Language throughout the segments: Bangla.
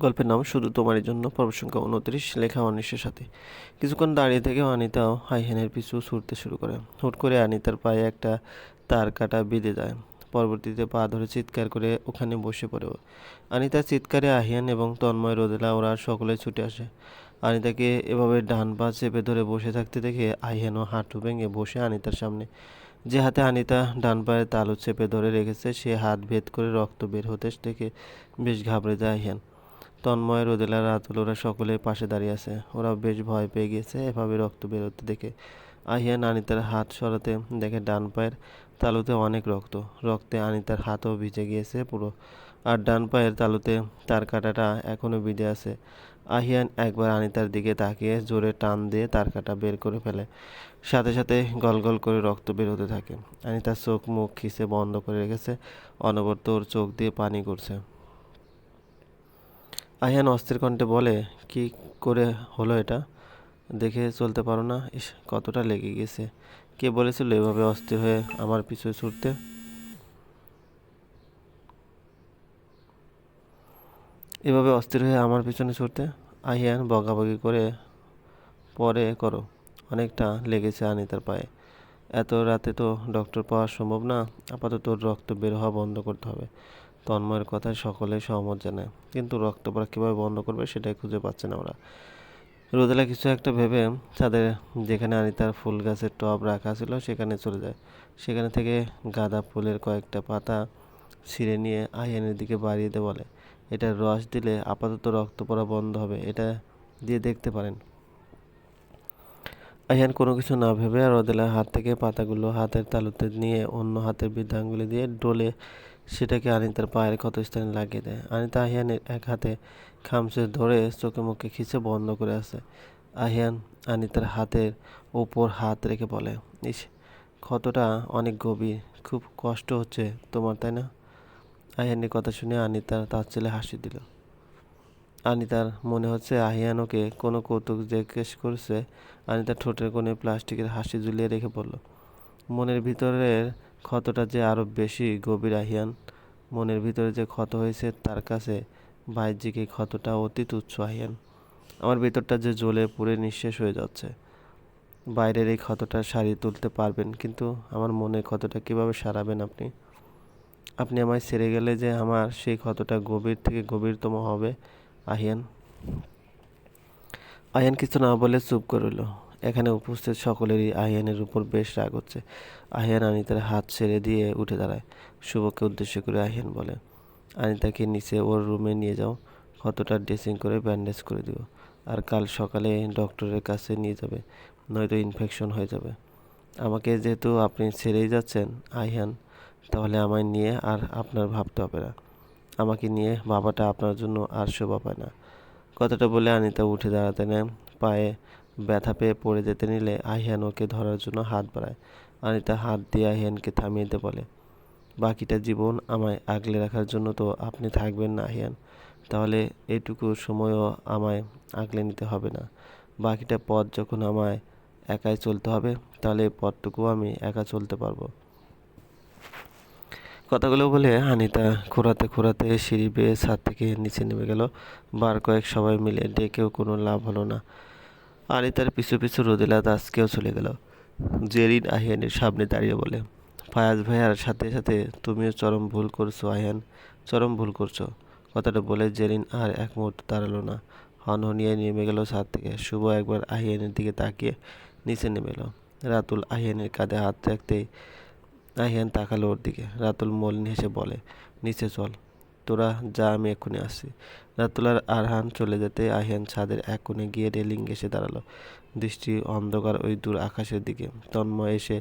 গল্পের নাম শুধু তোমারই জন্য পর্ব সংখ্যা উনত্রিশ, লেখা অনিশের সাথে। কিছুক্ষণ দাঁড়িয়ে থেকে অনিতাও হাইহেনের পিছু ছুটতে শুরু করে। হুট করে অনিতার পায়ে একটা তার কাটা বেঁধে যায়। পরবর্তীতে পা ধরে চিৎকার করে ওখানে বসে পড়ে। অনিতার চিৎকারে আহিয়ান এবং তন্ময় রোদেলা ওরা সকলে ছুটে আসে। আনিতাকে এভাবে ডান পা চেপে ধরে বসে থাকতে দেখে আহিয়ানও হাঁটু ভেঙে বসে আনিতার সামনে। যে হাতে আনিতা ডান পায়ের তালু চেপে ধরে রেখেছে, সে হাত ভেদ করে রক্ত বের হতে দেখে বেশ ঘাবড়ে যায় আহিয়ান। তন্ময় রোদেলা রাতুল, ওরা সকলে পাশে দাঁড়িয়ে আছে। ওরা বেশ ভয় পেয়ে গিয়েছে এভাবে রক্ত বেরোতে দেখে। আহিয়ান আনিতার হাত সরাতে দেখে ডান পায়ের তালুতে অনেক রক্ত। রক্তে আনিতার হাতও ভিজে গিয়েছে পুরো। আর ডান পায়ের তালুতে তার কাঁটাটা এখনও বিঁধে আছে। আহিয়ান একবার আনিতার দিকে তাকিয়ে জোরে টান দিয়ে তার কাঁটা বের করে ফেলে। সাথে সাথে গলগল করে রক্ত বের হতে থাকে। আনিতার চোখ মুখ খিসে বন্ধ করে রেখেছে। অনবরত ওর চোখ দিয়ে পানি করছে আহিয়ান অস্থির কণ্ঠে বলে, কি করে হলো এটা? দেখে চলতে পারো না? ইস, কতটা লেগে গেছে। কে বলেছিল এভাবে অস্থির হয়ে আমার পিছু ছুটতে? এভাবে অস্থির হয়ে আমার পিছনে ছুটতে? আহিয়ান বগাবগি করে, পরে করো। অনেকটা লেগেছে আনিতার পায়ে। এত রাতে তো ডক্টর পাওয়া সম্ভব না। আপাতত রক্ত বের হওয়া বন্ধ করতে হবে। তন্ময়ের কথায় সকলে সহমত জানায়। কিন্তু রক্ত পড়া কীভাবে বন্ধ করবে সেটাই খুঁজে পাচ্ছে না ওরা রোদেলা কিছু একটা ভেবে তাদের যেখানে আনিতার ফুল গাছের টব রাখা ছিল সেখানে চলে যায়। সেখানে থেকে গাঁদা ফুলের কয়েকটা পাতা ছিঁড়ে নিয়ে আহিয়ানের দিকে বাড়িয়ে দিয়ে বলে এটার রস দিলে আপাতত রক্ত পড়া বন্ধ হবে, এটা দিয়ে দেখতে পারেন। আহিয়ান কোনো কিছু না ভেবে আর রোদেলার হাত থেকে পাতাগুলো হাতের তালুতে নিয়ে অন্য হাতের বৃদ্ধাঙ্গুলি দিয়ে ডলে সেটাকে আনিতার পায়ের ক্ষতস্থানে লাগিয়ে দেয়। আনিতা আহিয়ানের এক হাতে খামচে ধরে চোখে মুখে খিচে বন্ধ করে আছে। আহিয়ান আনিতার হাতের ওপর হাত রেখে বলে, ইস, ক্ষতটা অনেক গভীর, খুব কষ্ট হচ্ছে তোমার, তাই না? আহিয়ানের কথা শুনে আনিতা তার ছেলে হাসি দিল। আনিতার মনে হচ্ছে আহিয়ান ওকে কোনো কৌতুক জিজ্ঞেস করছে। আনিতার ঠোঁটের কোণে প্লাস্টিকের হাসি ঝুলিয়ে রেখে বলল, মনের ভিতরের ক্ষতটা যে আরও বেশি গভীর, আহিয়ান। মনের ভিতরে যে ক্ষত হয়েছে, তার কাছে বাহ্যিক এই ক্ষতটা অতি তুচ্ছ, আহিয়ান। আমার ভিতরটা যে জ্বলে পুড়ে নিঃশেষ হয়ে যাচ্ছে। বাইরের এই ক্ষতটা সারিয়ে তুলতে পারবেন, কিন্তু আমার মনের ক্ষতটা কীভাবে সারাবেন আপনি? আপনি আমায় ছেড়ে গেলে যে আমার সেই ক্ষতটা গভীর থেকে গভীরতম হবে, আহিয়ান। আহিয়ান কিছু না বলে চুপ করে রইল। এখানে উপস্থিত সকলেরই আহিয়ানের উপর বেশ রাগ হচ্ছে। আহিয়ান আনিতার হাত ছেড়ে দিয়ে উঠে দাঁড়ায়। শুভকে উদ্দেশ্য করে আহিয়ান বলে, আনিতাকে নিচে ওর রুমে নিয়ে যাও। ক্ষতটা ড্রেসিং করে ব্যান্ডেজ করে দিও। আর কাল সকালে ডক্টরের কাছে নিয়ে যাবে, নয়তো ইনফেকশন হয়ে যাবে। আমাকে যেহেতু আপনি ছেড়েই যাচ্ছেন আহিয়ান তাহলে আমায় নিয়ে আর আপনার ভাবতে হবে না। আমাকে নিয়ে বাবাটা আপনার জন্য আর শোভা পায় না। কথাটা বলে আনিতা উঠে দাঁড়াতে নেয়। পায়ে ব্যথা পেয়ে পড়ে যেতে নিলে আহিয়ান ওকে ধরার জন্য হাত বাড়ায়। আনিতা হাত দিয়ে আহিয়ানকে থামিয়ে দিতে বলে, বাকিটা জীবন আমায় আগলে রাখার জন্য তো আপনি থাকবেন না আহিয়ান। তাহলে এইটুকু সময়ও আমায় আগলে নিতে হবে না। বাকিটা পথ যখন আমায় একাই চলতে হবে, তাহলে এই পথটুকু আমি একা চলতে পারব। কথাগুলো বলে হানিতা খোঁড়াতে খোঁড়াতে সিঁড়ি বেয়ে ছাদ থেকে নিচে নেমে গেল। বার কয়েক সবাই মিলে ডেকেও কোনো লাভ হলো না। আনিতার পিছু পিছু রোদেলা দাসকেও চলে গেল। জেরিন আহিয়ানের সামনে দাঁড়িয়ে বলে, ফায়াজ ভাইয়ার সাথে সাথে তুমিও চরম ভুল করছ, আহিয়ান। চরম ভুল করছ। কথাটা বলে জেরিন আর এক মুহূর্ত দাঁড়াল না। হনহনিয়ে নেমে গেল ছাদ থেকে। শুভ একবার আহিয়ানের দিকে তাকিয়ে নিচে নেমে এলো। রাতুল আহিয়ানের কাঁধে হাত রাখতেই আহিয়ান তাকালো ওর দিকে। রাতুল মলিন হেসে বলে, নিচে চল। তোরা যা, আমি এক্ষুনি আসছি। রাতুল আর আরহান চলে যেতে আহিয়ান ছাদের এক কোণে গিয়ে রেলিং ঘেসে দাঁড়াল। দৃষ্টি অন্ধকার ওই দূর আকাশের দিকে। তন্ময় এসে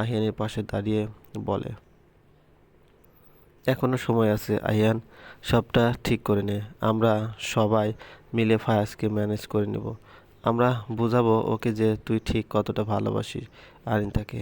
আহিয়ানের পাশে দাঁড়িয়ে বলে, এখনও সময় আছে আহিয়ান, সবটা ঠিক করে নে। আমরা সবাই মিলে ফায়াজকে ম্যানেজ করে নেব। আমরা বুঝাবো ওকে যে তুই ঠিক কতটা ভালোবাসিস আরিনতাকে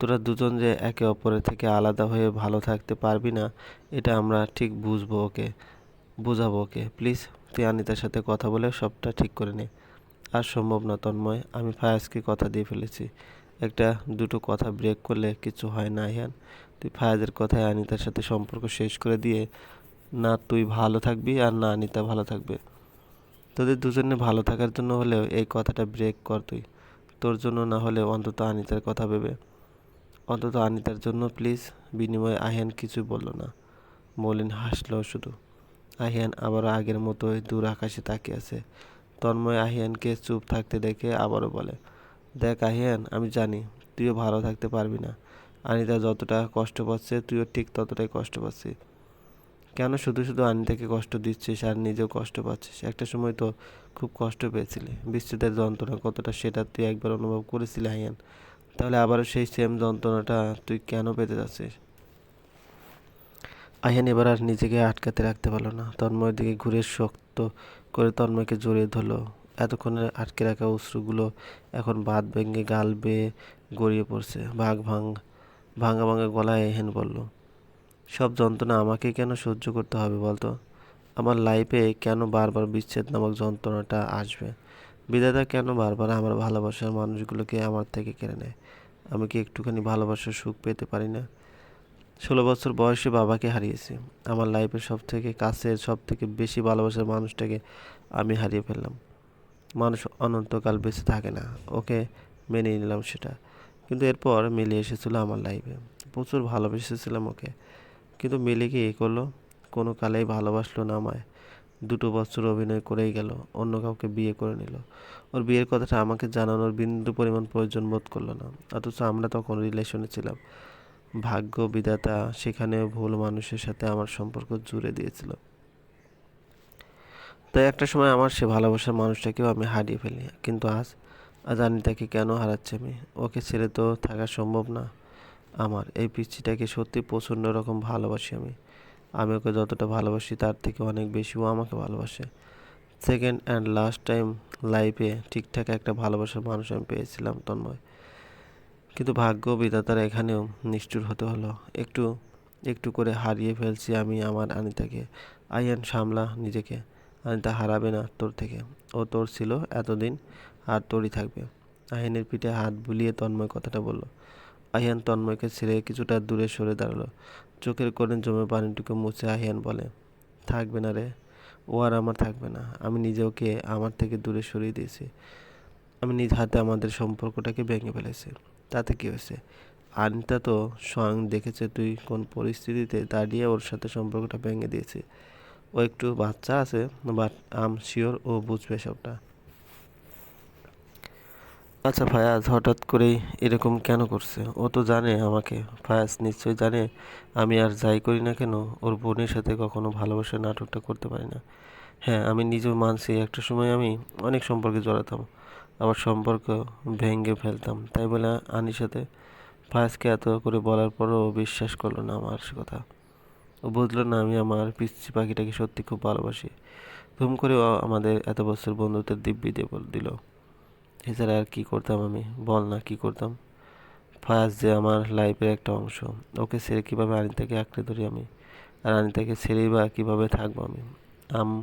তোরা দুজন যে একে অপরের থেকে আলাদা হয়ে ভালো থাকতে পারবি না, এটা আমরা ঠিক বুঝব ওকে, বুঝাবো ওকে। প্লিজ, তুই আনিতার সাথে কথা বলে সবটা ঠিক করে নে। আর সম্ভব না, তন্ময়, আমি ফায়াজকে কথা দিয়ে ফেলেছি। একটা, দুটো কথা ব্রেক করলে কিছু হয় না আহিয়ান তুই ফায়াজের কথায় আনিতার সাথে সম্পর্ক শেষ করে দিয়ে না তুই ভালো থাকবি আর না আনিতা ভালো থাকবে। তোদের দুজনে ভালো থাকার জন্য হলেও এই কথাটা ব্রেক কর তুই। তোর জন্য না হলেও অন্তত আনিতার কথা ভেবে। অন্তত আনিতার জন্য প্লিজ বিনিময়ে আহিয়ান কিছু বলল না। মলিন হাসল শুধু। আহিয়ান আবারও আগের মতোই দূর আকাশে তাকিয়ে আছে। তন্ময় আহিয়ানকে চুপ থাকতে দেখে আবারও বলে, দেখ আহিয়ান, আমি জানি, তুইও ভালো থাকতে পারবি না। আনিতা যতটা কষ্ট পাচ্ছে, তুইও ঠিক ততটাই কষ্ট পাচ্ছিস। কেন শুধু শুধু আনিতাকে কষ্ট দিচ্ছিস আর নিজেও কষ্ট পাচ্ছিস? একটা সময় তো খুব কষ্ট পেয়েছিলি। বিচ্ছেদের যন্ত্রণা কতটা সেটা তুই একবার অনুভব করেছিলি হাইয়ান তাহলে আবারও সেই সেম যন্ত্রণাটা তুই কেন পেতে যাচ্ছিস? আহিয়ান এবার আর নিজেকে আটকাতে রাখতে পারল না। তন্ময়ের দিকে ঘুরে শক্ত করে তন্ময়কে জড়িয়ে ধরলো। এতক্ষণে আটকে রাখা অশ্রুগুলো এখন বাদ ভেঙে গাল বেয়ে গড়িয়ে পড়ছে। ভাগ ভাঙ, ভাঙা ভাঙা গলায় এহেন বলল, সব যন্ত্রণা আমাকে কেন সহ্য করতে হবে বলতো? আমার লাইফে কেন বারবার বিচ্ছেদ নামক যন্ত্রণাটা আসবে? বিধাতা কেন বারবার আমার ভালোবাসার মানুষগুলোকে আমার থেকে কেড়ে নেয়? আমি কি একটুখানি ভালোবাসার সুখ পেতে পারি না। ষোলো বছর বয়সে বাবাকে হারিয়েছি। আমার লাইফের সব থেকে কাছের সব থেকে বেশি ভালোবাসার মানুষটাকে আমি হারিয়ে ফেললাম। মানুষ অনন্তকাল বেঁচে থাকে না। ওকে মেনে নিলাম সেটা। কিন্তু এরপর মিলে এসেছিল আমার লাইফে প্রচুর ভালোবেসেছিলাম ওকে। কিন্তু মিলে কি এ করল? কোনো কালেই ভালোবাসলো না আমায়। দুটো বছর অভিনয় করেই গেল। অন্য কাউকে বিয়ে করে নিল। ওর বিয়ের কথাটা আমাকে জানানোর বিন্দু পরিমাণ প্রয়োজন বোধ করল না। অথচ আমরা তখন রিলেশনে ছিলাম। ভাগ্য, বিধাতা সেখানেও ভুল মানুষের সাথে আমার সম্পর্ক জুড়ে দিয়েছিল। তাই একটা সময় আমার সে ভালোবাসার মানুষটাকেও আমি হারিয়ে ফেলি। কিন্তু আজ আজ আনিতাকে কেন হারাচ্ছি আমি? ওকে ছেড়ে তো থাকা সম্ভব না আমার। এই পিচ্ছিটাকে সত্যি প্রচণ্ড রকম ভালোবাসি আমি। আমি ওকে যতটা ভালোবাসি তার থেকে অনেক বেশি ও আমাকে ভালোবাসে। সেকেন্ড অ্যান্ড লাস্ট টাইম লাইফে ঠিকঠাক একটা ভালোবাসার মানুষ আমি পেয়েছিলাম তন্ময়। কিন্তু ভাগ্য বিধাতার এখানেও নিষ্ঠুর হতে হলো। একটু একটু করে হারিয়ে ফেলছি আমি আমার আনিতাকে। আইয়ান সামলা নিজেকে। আনিতা হারাবে না তোর থেকে। ও তোর ছিল এতদিন আর তোরই থাকবে। আহিনের পিঠে হাত বুলিয়ে তন্ময় কথাটা বলল। আহিয়ান তন্ময়কে ছেড়ে কিছুটা দূরে সরে দাঁড়াল। চোখের কোণে জমে পানিটুকু মুছে আহিয়ান বলে, থাকবে না রে। ও আর আমার থাকবে না। আমি নিজে ওকে আমার থেকে দূরে সরিয়ে দিয়েছি। আমি নিজ হাতে আমাদের সম্পর্কটাকে ভেঙে ফেলেছি। তাতে কী হয়েছে? আনিতা তো স্বয়ং দেখেছে তুই কোন পরিস্থিতিতে দাঁড়িয়ে ওর সাথে সম্পর্কটা ভেঙে দিয়েছে। ও একটু বাচ্চা আছে বাট আম শিওর ও বুঝবে সবটা। আচ্ছা ফায়াজ, হঠাৎ করেই এরকম কেন করছে? ও তো জানে আমাকে। ফায়াজ নিশ্চয়ই জানে আমি আর যাই করি না কেন, ওর বোনের সাথে কখনো ভালোবাসার নাটকটা করতে পারি না। হ্যাঁ আমি নিজেও মানছি, একটা সময় আমি অনেক সম্পর্কে জড়াতাম, আবার সম্পর্ক ভেঙে ফেলতাম। তাই বলে আনির সাথে ফায়াজকে এত করে বলার পরও বিশ্বাস করল না আমার সে কথা। ও বুঝলো না আমি আমার পিচ্ছি পাখিটাকে সত্যি খুব ভালোবাসি। ধুম করে আমাদের এত বছর বন্ধুত্বের দিব্যি দিয়ে দিল। এছাড়া আর কী করতাম আমি? বল না, কী করতাম? ফায়াজ যে আমার লাইফের একটা অংশ। ওকে ছেড়ে কীভাবে আনিতাকে আঁকড়ে ধরি আমি? আর আনিতাকে ছেড়েই বা কীভাবে থাকব আমি? আম,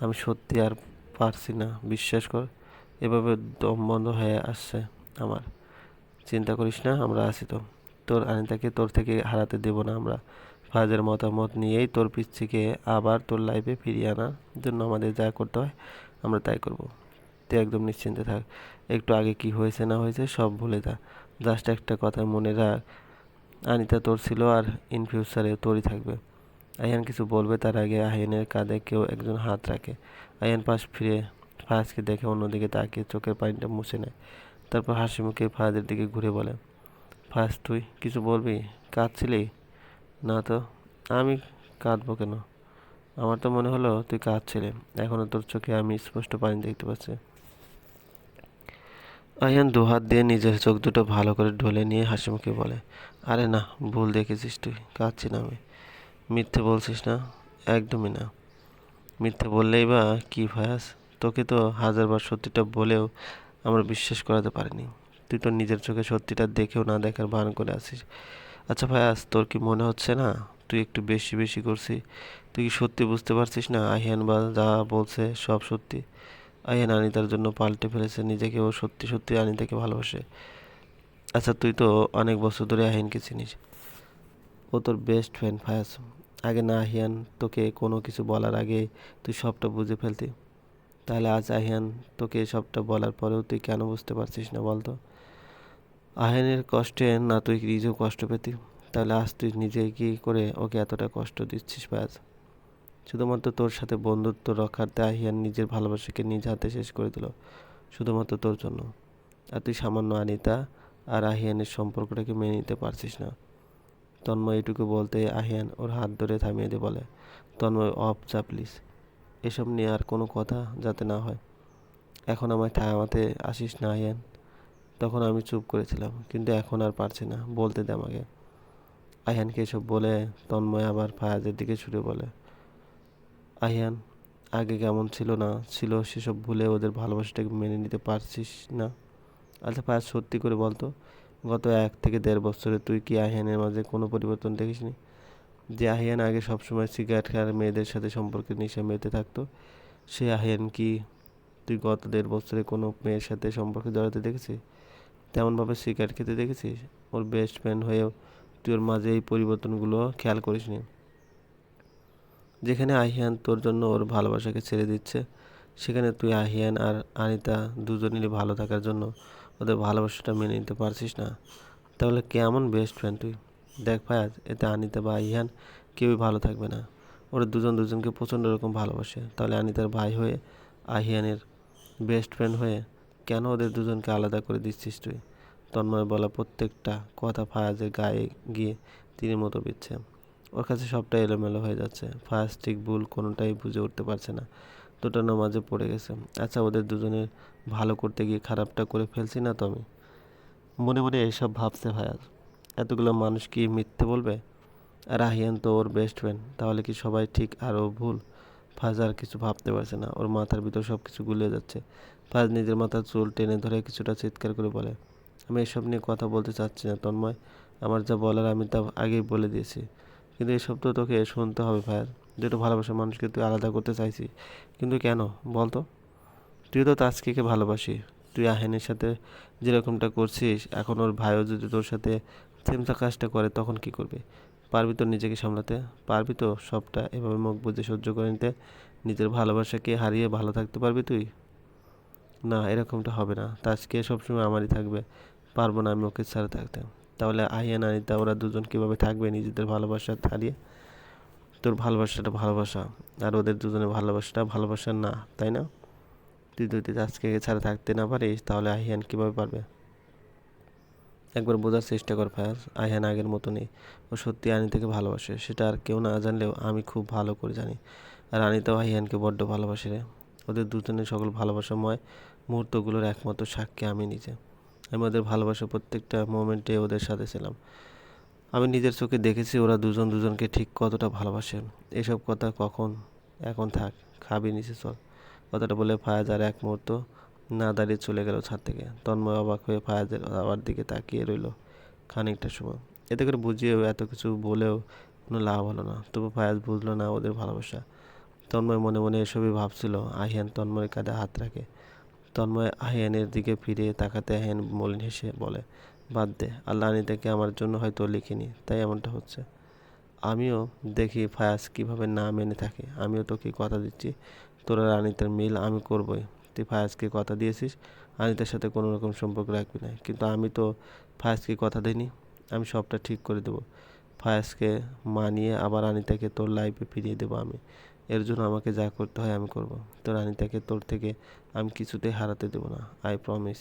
আমি সত্যি আর পারছি না, বিশ্বাস কর। এভাবে দম বন্ধ হয়ে আসছে আমার। চিন্তা করিস না, আমরা আছি তো। তোর আনিতাকে তোর থেকে হারাতে দেব না আমরা। ফাজের মতামত নিয়েই তোর পিচ্ছিকে আবার তোর লাইফে ফিরিয়ে আনার জন্য আমাদের যা করতে হয়, আমরা তাই করব। তুই একদম নিশ্চিন্তে থাক। একটু আগে কি হয়েছে না হয়েছে সব ভুলে যা। জাস্ট একটা কথা মনে রাখ। আনিতা তোর ছিল আর ইন ফিউচারে তোরই থাকবে। আয়ান কিছু বলবে তার আগে আহিনের কাঁধে কেউ একজন হাত রাখে। আয়ান পাশ ফিরে ফায়াজকে দেখে অন্যদিকে তাকিয়ে চোখের পানিটা মুছে নেয়। তারপর হাসি মুখে ফায়াজের দিকে ঘুরে বলে ফায়াজ তুই কিছু বলবি? কাঁদছিলি? না তো। আমি কাঁদবো কেন? আমার তো মনে হলো তুই কাঁদছিলি। এখনও তোর চোখে আমি স্পষ্ট পানি দেখতে পাচ্ছি। আয়ান দুহাত দিয়ে নিজের চোখ দুটো ভালো করে ঢলে নিয়ে হাসি মুখে বলে, আরে না, ভুল দেখেছিস তুই, কাঁদছি না আমি। মিথ্যে বলছিস না, একদমই না। মিথ্যে বললেই বা কি ভায়াস? তোকে তো হাজারবার সত্যিটা বলেও আমরা বিশ্বাস করাতে পারিনি। তুই তো নিজের চোখে সত্যিটা দেখেও না দেখার ভান করে আসিস আচ্ছা ভায়াস, তোর কি মনে হচ্ছে না? তুই একটু বেশি বেশি করছিস তুই কি সত্যি বুঝতে পারছিস না আহিয়ান বা যা বলছে সব সত্যি? আহিয়ান আনিতার জন্য পাল্টে ফেলেছে, নিজেকে ও সত্যি সত্যি আনিতাকে ভালোবাসে। আচ্ছা তুই তো অনেক বছর ধরে আহিনকে চিনিস। ও তোর বেস্ট ফ্রেন্ড ফায়াস আগে না আহিয়ান, তোকে কোনো কিছু বলার আগে তুই সবটা বুঝে ফেলতি। তাহলে আজ আহিয়ান তোকে সবটা বলার পরেও তুই কেন বুঝতে পারছিস না বলতো? আহিয়ানের কষ্টে না তুই নিজেও কষ্ট পেতি। তাহলে আজ তুই নিজে কি করে ওকে এতটা কষ্ট দিচ্ছিস আজ শুধুমাত্র তোর সাথে বন্ধুত্ব রক্ষার্থে আহিয়ান নিজের ভালোবাসাকে নিজ হাতে শেষ করে দিল, শুধুমাত্র তোর জন্য। আর তুই সামান্য আনিতা আর আহিয়ানের সম্পর্কটাকে মেনে নিতে পারছিস না। তন্ময় এটুকু বলতে আহিয়ান ওর হাত ধরে থামিয়ে দিয়ে বলে, তন্ময়, অফ যা প্লিজ। এসব নিয়ে আর কোনো কথা যাতে না হয়। এখন আমায় থামাতে আসিস না আহিয়ান। তখন আমি চুপ করেছিলাম, কিন্তু এখন আর পারছি না, বলতে দে আমাকে। আহিয়ানকে এসব বলে তন্ময় আবার ফায়াজের দিকে ছুটে বলে আহিয়ান, আগে কেমন ছিল না ছিল সেসব ভুলে ওদের ভালোবাসাটাকে মেনে নিতে পারছিস না? আচ্ছা ফায়াজ সত্যি করে বলতো গত এক থেকে দেড় বছরে তুই কি আহিয়ানের মাঝে কোনো পরিবর্তন দেখিসনি? যে আহিয়ান আগে সবসময় সিগারেট খাওয়ার মেয়েদের সাথে সম্পর্কে নেশা মেতে থাকতো, সে আহিয়ান কি তুই গত দেড় বছরে কোনো মেয়ের সাথে সম্পর্কে জড়াতে দেখেছিস? তেমনভাবে সিগারেট খেতে দেখেছিস? ওর বেস্ট ফ্রেন্ড হয়েও তুই ওর মাঝে এই পরিবর্তনগুলো খেয়াল করিসনি? যেখানে আহিয়ান তোর জন্য ওর ভালোবাসাকে ছেড়ে দিচ্ছে, সেখানে তুই আহিয়ান আর আনিতা দুজনেরই ভালো থাকার জন্য ওদের ভালোবাসাটা মেনে নিতে পারছিস না। তাহলে কেমন বেস্ট ফ্রেন্ড তুই? দেখ ফায়াজ এতে আনিতা বা আহিয়ান কেউই ভালো থাকবে না। ওরা দুজন দুজনকে প্রচণ্ড রকম ভালোবাসে। তাহলে আনিতার ভাই হয়ে, আহিয়ানের বেস্ট ফ্রেন্ড হয়ে কেন ওদের দুজনকে আলাদা করে দিচ্ছিস তুই? তন্ময় বলা প্রত্যেকটা কথা ফায়াজের গায়ে গিয়ে তীরের মতো বিচ্ছে ওর কাছে সবটাই এলোমেলো হয়ে যাচ্ছে। ফায়াজ ঠিক ভুল কোনোটাই বুঝে উঠতে পারছে না। দুটানোর মাঝে পড়ে গেছে। আচ্ছা ওদের দুজনের ভালো করতে গিয়ে খারাপটা করে ফেলছি না তো আমি? মনে মনে এইসব ভাবছে ফায়াজ এতগুলো মানুষ কি মিথ্যে বলবে? আর আহিয়ান তো ওর বেস্ট ফ্রেন্ড তাহলে কি সবাই ঠিক আর ও ভুল? ফাজ আর কিছু ভাবতে পারছে না। ওর মাথার ভিতর সব কিছু গুলিয়ে যাচ্ছে। ফাজ নিজের মাথার চুল টেনে ধরে কিছুটা চিৎকার করে বলে, আমি এসব নিয়ে কথা বলতে চাচ্ছি না, তন্ময়। আমার যা বলার আমি তা আগেই বলে দিয়েছি। কিন্তু এসব তো তোকে শুনতে হবে ফায়াজ যেটা ভালোবাসার মানুষকে তুই আলাদা করতে চাইছিস। কিন্তু কেন? বল তো। তুই তো তাজকিকে ভালোবাসি তুই আহেনের সাথে যেরকমটা করছিস, এখন ওর ভাইও যদি তোর সাথে সেমসা কাজটা করে, তখন কি করবে? পারবি তো নিজেকে সামলাতে? পারবি তো সবটা এভাবে মুখ বুঝে সহ্য করে নিতে? নিজের ভালোবাসাকে হারিয়ে ভালো থাকতে পারবি তুই? না, এরকমটা হবে না। তাজকে সবসময় আমারই থাকবে। পারব না আমি ওকে ছাড়া থাকতে। তাহলে আহিয়ান আনিতা ওরা দুজন কীভাবে থাকবে নিজেদের ভালোবাসা হারিয়ে? তোর ভালোবাসাটা ভালোবাসা, আর ওদের দুজনের ভালোবাসাটা ভালোবাসা না, তাই না? তুই যদি আজকে ছাড়া থাকতে না পারিস, তাহলে আহিয়ান কীভাবে পারবে? একবার বোঝার চেষ্টা কর ফায়াজ আহিয়ান আগের মতো নেই ও সত্যি আনিতাকে ভালোবাসে, সেটা আর কেউ না জানলেও আমি খুব ভালো করে জানি। আর আনিতাও আহিয়ানকে বড্ড ভালোবাসে রে। ওদের দুজনের সকল ভালোবাসাময় মুহূর্তগুলোর একমাত্র সাক্ষী আমি নিজে। আমি ওদের ভালোবাসা প্রত্যেকটা মোমেন্টে ওদের সাথে ছিলাম। আমি নিজের চোখে দেখেছি ওরা দুজন দুজনকে ঠিক কতটা ভালোবাসে। এসব কথা কখন, এখন থাক, খাবি নিচে চল। কথাটা বলে ফায়াজ আর এক মুহূর্ত না দাঁড়িয়ে চলে গেল ছাদ থেকে। তন্ময় অবাক হয়ে ফায়াজের আবার দিকে তাকিয়ে রইল খানিকটা সময়। এতে করে বুঝিয়েও এত কিছু বলেও কোনো লাভ হলো না। তবু ফায়াজ বুঝলো না ওদের ভালোবাসা। তন্ময় মনে মনে এসবই ভাবছিল। আহিয়ান তন্ময়ের কাঁধে হাত রাখে। তন্ময় আহিয়ানের দিকে ফিরে তাকাতে আহিয়ান মলিন হেসে বলে, বাদ দে, আল্লাহ আনিতাকে আমার জন্য হয়তো লিখিনি, তাই এমনটা হচ্ছে। আমিও দেখি ফায়াজ কীভাবে না মেনে থাকে। আমিও তোকে কথা দিচ্ছি, তোর আনিতার মিল আমি করবই। তুই ফায়াজকে কথা দিয়েছিস আনিতার সাথে কোনো রকম সম্পর্ক রাখবি না। কিন্তু আমি তো ফায়াজকে কথা দিইনি, আমি সবটা ঠিক করে দেবো। ফায়াজকে মানিয়ে আবার আনিতাকে তোর লাইফে ফিরিয়ে দেবো আমি। এর জন্য আমাকে যা করতে হয় আমি করব। তো রানী তাকে তোর থেকে আমি কিছুতেই হারাতে দেব না আই প্রমিস